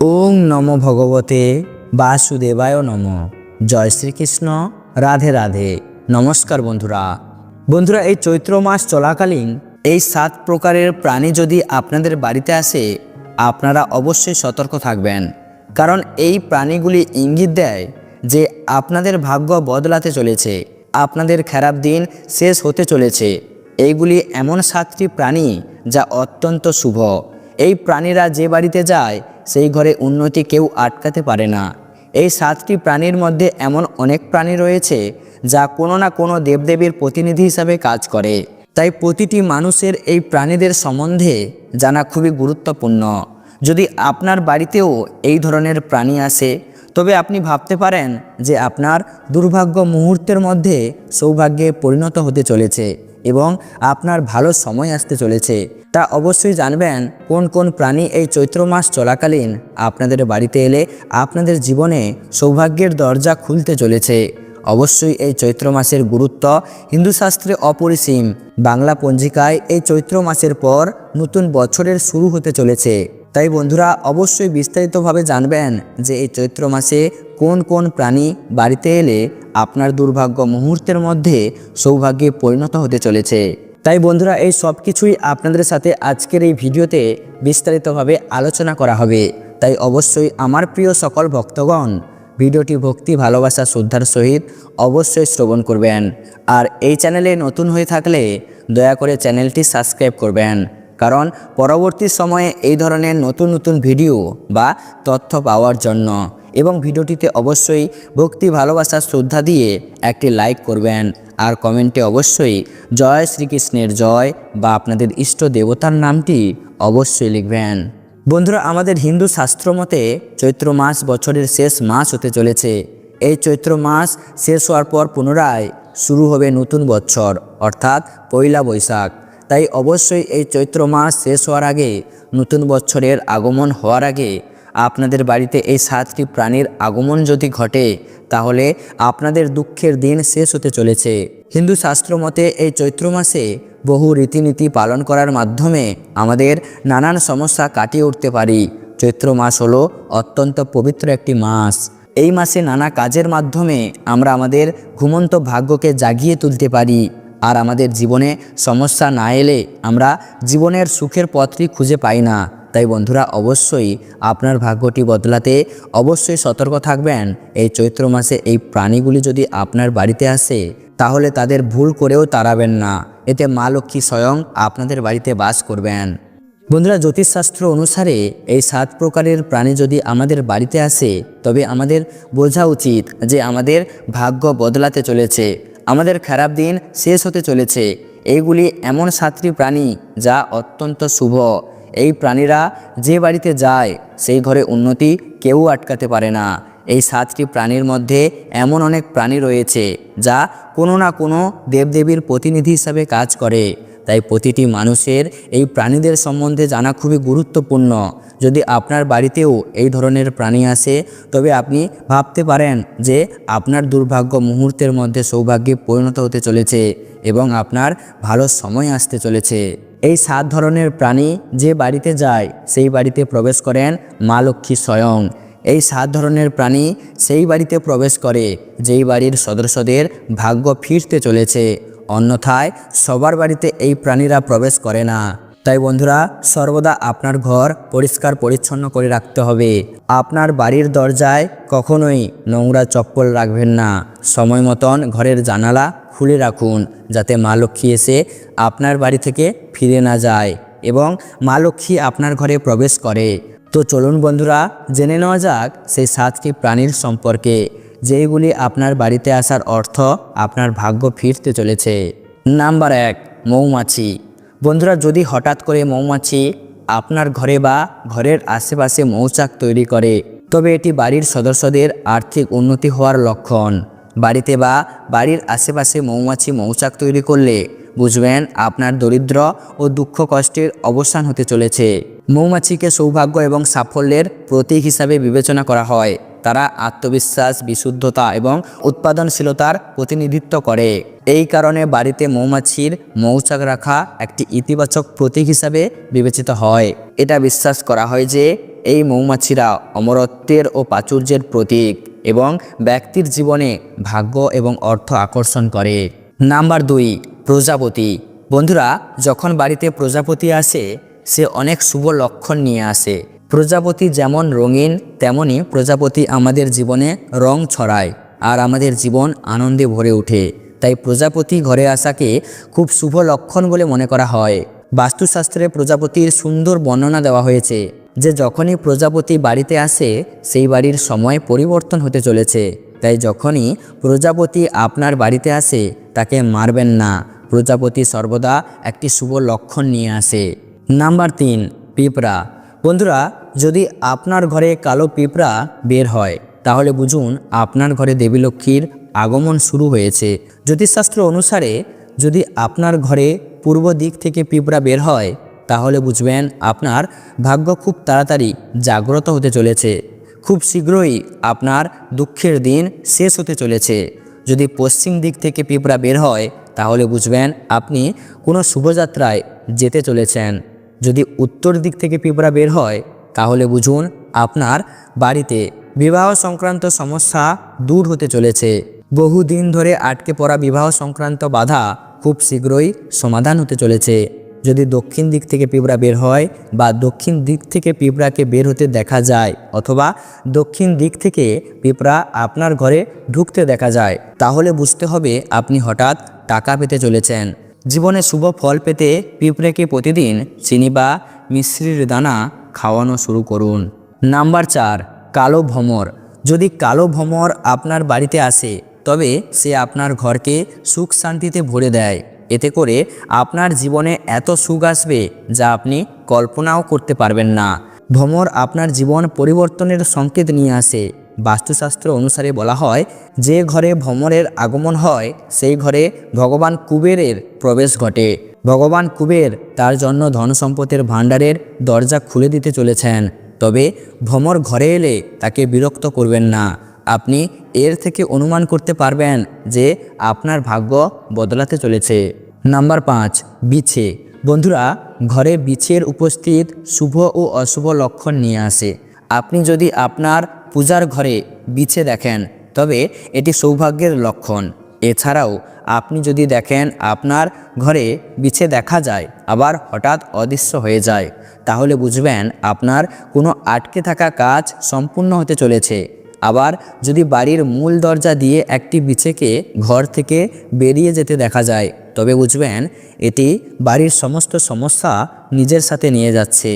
ওং নম ভগবতে বাসুদেবায় নম। জয় শ্রীকৃষ্ণ। রাধে রাধে। নমস্কার বন্ধুরা। বন্ধুরা, এই চৈত্র মাস চলাকালীন এই সাত প্রকারের প্রাণী যদি আপনাদের বাড়িতে আসে, আপনারা অবশ্যই সতর্ক থাকবেন। কারণ এই প্রাণীগুলি ইঙ্গিত দেয় যে আপনাদের ভাগ্য বদলাতে চলেছে, আপনাদের খারাপ দিন শেষ হতে চলেছে। এইগুলি এমন সাতটি প্রাণী যা অত্যন্ত শুভ। এই প্রাণীরা যে বাড়িতে যায় সেই ঘরে উন্নতি কেউ আটকাতে পারে না। এই সাতটি প্রাণীর মধ্যে এমন অনেক প্রাণী রয়েছে, যা কোনো না কোনো দেবদেবীর প্রতিনিধি হিসাবে কাজ করে। তাই প্রতিটি মানুষের এই প্রাণীদের সম্বন্ধে জানা খুবই গুরুত্বপূর্ণ। যদি আপনার বাড়িতেও এই ধরনের প্রাণী আসে, তবে আপনি ভাবতে পারেন যে আপনার দুর্ভাগ্য মুহূর্তের মধ্যে সৌভাগ্যে পরিণত হতে চলেছে এবং আপনার ভালো সময় আসতে চলেছে। তা অবশ্যই জানবেন কোন কোন প্রাণী এই চৈত্র মাস চলাকালীন আপনাদের বাড়িতে এলে আপনাদের জীবনে সৌভাগ্যের দরজা খুলতে চলেছে। অবশ্যই এই চৈত্র মাসের গুরুত্ব হিন্দু শাস্ত্রে অপরিসীম। বাংলা পঞ্জিকায় এই চৈত্র মাসের পর নতুন বছরের শুরু হতে চলেছে। তাই বন্ধুরা, অবশ্যই বিস্তারিতভাবে জানবেন যে এই চৈত্র মাসে কোন কোন প্রাণী বাড়িতে এলে আপনার দুর্ভাগ্য মুহূর্তের মধ্যে সৌভাগ্যে পরিণত হতে চলেছে। তাই বন্ধুরা, এই সব কিছুই আপনাদের সাথে আজকের এই ভিডিওতে বিস্তারিতভাবে আলোচনা করা হবে। তাই অবশ্যই আমার প্রিয় সকল ভক্তগণ, ভিডিওটি ভক্তি, ভালোবাসা, শ্রদ্ধার সহিত অবশ্যই শ্রবণ করবেন। আর এই চ্যানেলে নতুন হয়ে থাকলে দয়া করে চ্যানেলটি সাবস্ক্রাইব করবেন। কারণ পরবর্তী সময়ে এই ধরনের নতুন নতুন ভিডিও বা তথ্য পাওয়ার জন্য এবং ভিডিওটিতে অবশ্যই ভক্তি, ভালোবাসা, শ্রদ্ধা দিয়ে একটি লাইক করবেন। আর কমেন্টে অবশ্যই জয় শ্রীকৃষ্ণের জয় বা আপনাদের ইষ্ট দেবতার নামটি অবশ্যই লিখবেন। বন্ধুরা, আমাদের হিন্দু শাস্ত্র মতে চৈত্র মাস বছরের শেষ মাস হতে চলেছে। এই চৈত্র মাস শেষ হওয়ার পর পুনরায় শুরু হবে নতুন বছর, অর্থাৎ পয়লা বৈশাখ। তাই অবশ্যই এই চৈত্র মাস শেষ হওয়ার আগে, নতুন বছরের আগমন হওয়ার আগে আপনাদের বাড়িতে এই সাতটি প্রাণীর আগমন যদি ঘটে তাহলে আপনাদের দুঃখের দিন শেষ হতে চলেছে। হিন্দু শাস্ত্র মতে এই চৈত্র মাসে বহু রীতিনীতি পালন করার মাধ্যমে আমাদের নানান সমস্যা কাটিয়ে উঠতে পারি। চৈত্র মাস হলো অত্যন্ত পবিত্র একটি মাস। এই মাসে নানা কাজের মাধ্যমে আমরা আমাদের ঘুমন্ত ভাগ্যকে জাগিয়ে তুলতে পারি। আর আমাদের জীবনে সমস্যা না এলে আমরা জীবনের সুখের পথটি খুঁজে পাই না। তাই বন্ধুরা অবশ্যই আপনার ভাগ্যটি বদলাতে অবশ্যই সতর্ক থাকবেন। এই চৈত্র মাসে এই প্রাণীগুলি যদি আপনার বাড়িতে আসে, তাহলে তাদের ভুল করেও তাড়াবেন না। এতে মা লক্ষ্মী স্বয়ং আপনাদের বাড়িতে বাস করবেন। বন্ধুরা, জ্যোতিষশাস্ত্র অনুসারে এই সাত প্রকারের প্রাণী যদি আমাদের বাড়িতে আসে, তবে আমাদের বোঝা উচিত যে আমাদের ভাগ্য বদলাতে চলেছে। আমাদের খারাপ দিন শেষ হতে চলেছে। এইগুলি এমন সাতটি প্রাণী যা অত্যন্ত শুভ। এই প্রাণীরা যে বাড়িতে যায়, সেই ঘরে উন্নতি কেউ আটকাতে পারে না। এই সাতটি প্রাণীর মধ্যে এমন অনেক প্রাণী রয়েছে, যা কোনো না কোনো দেবদেবীর প্রতিনিধি হিসাবে কাজ করে। তাই প্রতিটি মানুষের এই প্রাণীদের সম্বন্ধে জানা খুবই গুরুত্বপূর্ণ। যদি আপনার বাড়িতেও এই ধরনের প্রাণী আসে, তবে আপনি ভাবতে পারেন যে আপনার দুর্ভাগ্য মুহূর্তের মধ্যে সৌভাগ্যে পরিণত হতে চলেছে এবং আপনার ভালো সময় আসতে চলেছে। এই সাত ধরনের প্রাণী যে বাড়িতে যায়, সেই বাড়িতে প্রবেশ করেন মা লক্ষ্মী স্বয়ং। এই সাত ধরনের প্রাণী সেই বাড়িতে প্রবেশ করে, যেই বাড়ির সদস্যদের ভাগ্য ফিরতে চলেছে। অন্যথায় সবার বাড়িতে এই প্রাণীরা প্রবেশ করে না। তাই বন্ধুরা, সর্বদা আপনার ঘর পরিষ্কার পরিচ্ছন্ন করে রাখতে হবে। আপনার বাড়ির দরজায় কখনোই নোংরা চপ্পল রাখবেন না। সময় মতন ঘরের জানালা খুলে রাখুন, যাতে মা লক্ষ্মী এসে আপনার বাড়ি থেকে ফিরে না যায় এবং মা লক্ষ্মী আপনার ঘরে প্রবেশ করে। তো চলুন বন্ধুরা, জেনে নেওয়া যাক সেই সাতটি প্রাণীর সম্পর্কে, যেইগুলি আপনার বাড়িতে আসার অর্থ আপনার ভাগ্য ফিরতে চলেছে। নাম্বার এক, মৌমাছি। বন্ধুরা, যদি হঠাৎ করে মৌমাছি আপনার ঘরে বা ঘরের আশেপাশে মৌচাক তৈরি করে, তবে এটি বাড়ির সদস্যদের আর্থিক উন্নতি হওয়ার লক্ষণ। বাড়িতে বা বাড়ির আশেপাশে মৌমাছি মৌচাক তৈরি করলে, বুঝবেন আপনার দরিদ্র ও দুঃখ কষ্টের অবসান হতে চলেছে। মৌমাছিকে সৌভাগ্য এবং সাফল্যের প্রতীক হিসাবে বিবেচনা করা হয়। তারা আত্মবিশ্বাস, বিশুদ্ধতা এবং উৎপাদনশীলতার প্রতিনিধিত্ব করে। এই কারণে বাড়িতে মৌমাছির মৌচাক রাখা একটি ইতিবাচক প্রতীক হিসাবে বিবেচিত হয়। এটা বিশ্বাস করা হয় যে এই মৌমাছিরা অমরত্বের ও প্রাচুর্যের প্রতীক এবং ব্যক্তির জীবনে ভাগ্য এবং অর্থ আকর্ষণ করে। নাম্বার দুই, প্রজাপতি। বন্ধুরা, যখন বাড়িতে প্রজাপতি আসে, সে অনেক শুভ লক্ষণ নিয়ে আসে। প্রজাপতি যেমন রঙিন, তেমনি প্রজাপতি আমাদের জীবনে রং ছড়ায় আর আমাদের জীবন আনন্দে ভরে ওঠে। তাই প্রজাপতি ঘরে আসাকে খুব শুভ লক্ষণ বলে মনে করা হয়। বাস্তুশাস্ত্রে প্রজাপতির সুন্দর বর্ণনা দেওয়া হয়েছে যে যখনই প্রজাপতি বাড়িতে আসে, সেই বাড়ির সময় পরিবর্তন হতে চলেছে। তাই যখনই প্রজাপতি আপনার বাড়িতে আসে, তাকে মারবেন না। প্রজাপতি সর্বদা একটি শুভ লক্ষণ নিয়ে আসে। নাম্বার তিন, পিঁপড়া। বন্ধুরা, যদি আপনার ঘরে কালো পিঁপড়া বের হয়, তাহলে বুঝুন আপনার ঘরে দেবী লক্ষ্মীর আগমন শুরু হয়েছে। জ্যোতিষশাস্ত্র অনুসারে, যদি আপনার ঘরে পূর্ব দিক থেকে পিঁপড়া বের হয়, তাহলে বুঝবেন আপনার ভাগ্য খুব তাড়াতাড়ি জাগ্রত হতে চলেছে। খুব শীঘ্রই আপনার দুঃখের দিন শেষ হতে চলেছে। যদি পশ্চিম দিক থেকে পিঁপড়া বের হয়, তাহলে বুঝবেন আপনি কোনো শুভযাত্রায় যেতে চলেছেন। যদি উত্তর দিক থেকে পিঁপড়া বের হয়, তাহলে বুঝুন আপনার বাড়িতে বিবাহ সংক্রান্ত সমস্যা দূর হতে চলেছে। বহুদিন ধরে আটকে পড়া বিবাহ সংক্রান্ত বাধা খুব শীঘ্রই সমাধান হতে চলেছে। যদি দক্ষিণ দিক থেকে পিঁপড়া বের হয় বা দক্ষিণ দিক থেকে পিঁপড়াকে বের হতে দেখা যায় অথবা দক্ষিণ দিক থেকে পিঁপড়া আপনার ঘরে ঢুকতে দেখা যায়, তাহলে বুঝতে হবে আপনি হঠাৎ টাকা পেতে চলেছেন। জীবনে শুভ ফল পেতে পিঁপড়েকে প্রতিদিন চিনি বা মিশ্রির দানা খাওয়ানো শুরু করুন। নাম্বার চার, কালো ভ্রমর। যদি কালো ভ্রমর আপনার বাড়িতে আসে, তবে সে আপনার ঘরকে সুখ শান্তিতে ভরে দেয়। এতে করে আপনার জীবনে এত সুখ আসবে যা আপনি কল্পনাও করতে পারবেন না। ভ্রমর আপনার জীবন পরিবর্তনের সংকেত নিয়ে আসে। বাস্তুশাস্ত্র অনুসারে বলা হয়, যে ঘরে ভ্রমরের আগমন হয়, সেই ঘরে ভগবান কুবেরের প্রবেশ ঘটে। ভগবান কুবের তার জন্য ধন সম্পদের ভাণ্ডারের দরজা খুলে দিতে চলেছেন। তবে ভ্রমর ঘরে এলে তাকে বিরক্ত করবেন না। আপনি এর থেকে অনুমান করতে পারবেন যে আপনার ভাগ্য বদলাতে চলেছে। নাম্বার পাঁচ, বিছে। বন্ধুরা, ঘরে বিছের উপস্থিত শুভ ও অশুভ লক্ষণ নিয়ে আসে। আপনি যদি আপনার পূজার ঘরে বিছে দেখেন, তবে এটি সৌভাগ্যের লক্ষণ। এছাড়াও আপনি যদি দেখেন আপনার ঘরে বিছে দেখা যায়, আবার হঠাৎ অদৃশ্য হয়ে যায়, তাহলে বুঝবেন আপনার কোনো আটকে থাকা কাজ সম্পূর্ণ হতে চলেছে। আবার যদি বাড়ির মূল দরজা দিয়ে একটি বিছেকে ঘর থেকে বেরিয়ে যেতে দেখা যায়, তবে বুঝবেন এটি বাড়ির সমস্ত সমস্যা নিজের সাথে নিয়ে যাচ্ছে।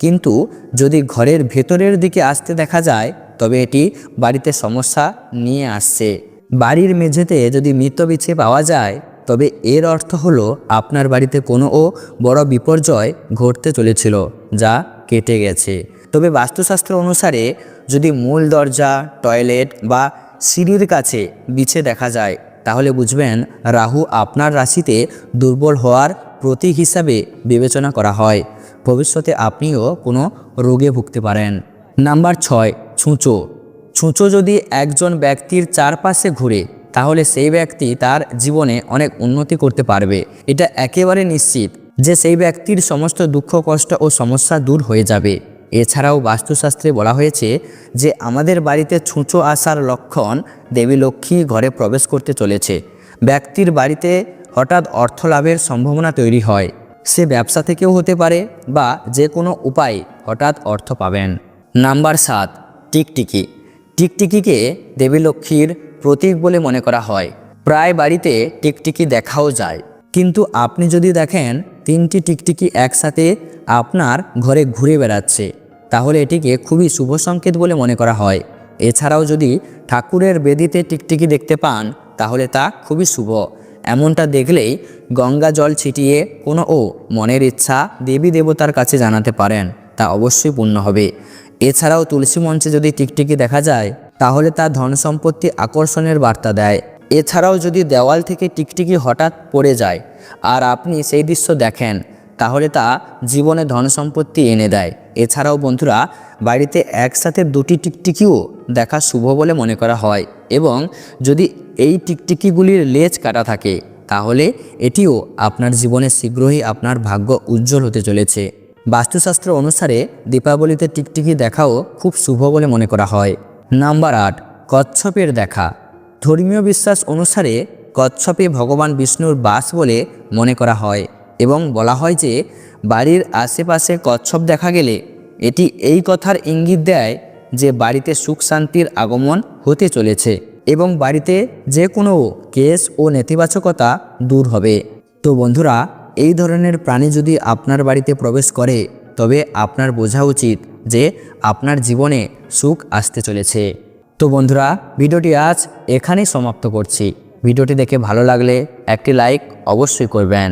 কিন্তু যদি ঘরের ভেতরের দিকে আসতে দেখা যায় তবে এটি বাড়িতে সমস্যা নিয়ে আসছে। বাড়ির মেঝেতে যদি মৃত বিছে পাওয়া যায়, তবে এর অর্থ হলো আপনার বাড়িতে কোনো ও বড় বিপর্যয় ঘটতে চলেছিল, যা কেটে গেছে। তবে বাস্তুশাস্ত্র অনুসারে যদি মূল দরজা, টয়লেট বা সিঁড়ির কাছে বিছে দেখা যায়, তাহলে বুঝবেন রাহু আপনার রাশিতে দুর্বল হওয়ার প্রতীক হিসাবে বিবেচনা করা হয়। ভবিষ্যতে আপনিও কোনো রোগে ভুগতে পারেন। নাম্বার ছয় ছুঁচো। ছুঁচো যদি একজন ব্যক্তির চারপাশে ঘুরে, তাহলে সেই ব্যক্তি তার জীবনে অনেক উন্নতি করতে পারবে। এটা একেবারে নিশ্চিত যে সেই ব্যক্তির সমস্ত দুঃখ, কষ্ট ও সমস্যা দূর হয়ে যাবে। এছাড়াও বাস্তুশাস্ত্রে বলা হয়েছে যে, আমাদের বাড়িতে ছুঁচো আসার লক্ষণ দেবী লক্ষ্মী ঘরে প্রবেশ করতে চলেছে। ব্যক্তির বাড়িতে হঠাৎ অর্থ লাভের সম্ভাবনা তৈরি হয়। সে ব্যবসা থেকেও হতে পারে বা যে কোনো উপায় হঠাৎ অর্থ পাবেন। নাম্বার সাত টিকটিকি। টিকটিকিকে দেবী লক্ষ্মীর প্রতীক বলে মনে করা হয়। প্রায় বাড়িতে টিকটিকি দেখাও যায়। কিন্তু আপনি যদি দেখেন, তিনটি টিকটিকি একসাথে আপনার ঘরে ঘুরে বেড়াচ্ছে, তাহলে এটিকে খুবই শুভ সংকেত বলে মনে করা হয়। এছাড়াও যদি ঠাকুরের বেদিতে টিকটিকি দেখতে পান, তাহলে তা খুবই শুভ। এমনটা দেখলেই গঙ্গা জল ছিটিয়ে কোনো ও মনের ইচ্ছা দেবী দেবতার কাছে জানাতে পারেন, তা অবশ্যই পূর্ণ হবে। এছাড়াও তুলসী মঞ্চে যদি টিকটিকি দেখা যায়, তাহলে তা ধন সম্পত্তি আকর্ষণের বার্তা দেয়। এছাড়াও যদি দেওয়াল থেকে টিকটিকি হঠাৎ পড়ে যায় আর আপনি সেই দৃশ্য দেখেন, তাহলে তা জীবনে ধন সম্পত্তি এনে দেয়। এছাড়াও বন্ধুরা, বাড়িতে একসাথে দুটি টিকটিকিও দেখা শুভ বলে মনে করা হয় এবং যদি এই টিকটিকিগুলির লেজ কাটা থাকে, তাহলে এটিও আপনার জীবনে শীঘ্রই আপনার ভাগ্য উজ্জ্বল হতে চলেছে। বাস্তুশাস্ত্র অনুসারে দীপাবলিতে টিকটিকি দেখাও খুব শুভ বলে মনে করা হয়। নাম্বার আট, কচ্ছপের দেখা। ধর্মীয় বিশ্বাস অনুসারে কচ্ছপে ভগবান বিষ্ণুর বাস বলে মনে করা হয় এবং বলা হয় যে বাড়ির আশেপাশে কচ্ছপ দেখা গেলে এটি এই কথার ইঙ্গিত দেয় যে বাড়িতে সুখ শান্তির আগমন হতে চলেছে এবং বাড়িতে যে কোনো কেস ও নেতিবাচকতা দূর হবে। তো বন্ধুরা এই ধরনের প্রাণী যদি আপনার বাড়িতে প্রবেশ করে, তবে আপনার বোঝা উচিত যে আপনার জীবনে সুখ আসতে চলেছে। তো বন্ধুরা, ভিডিওটি আজ এখানেই সমাপ্ত করছি। ভিডিওটি দেখে ভালো লাগলে একটি লাইক অবশ্যই করবেন।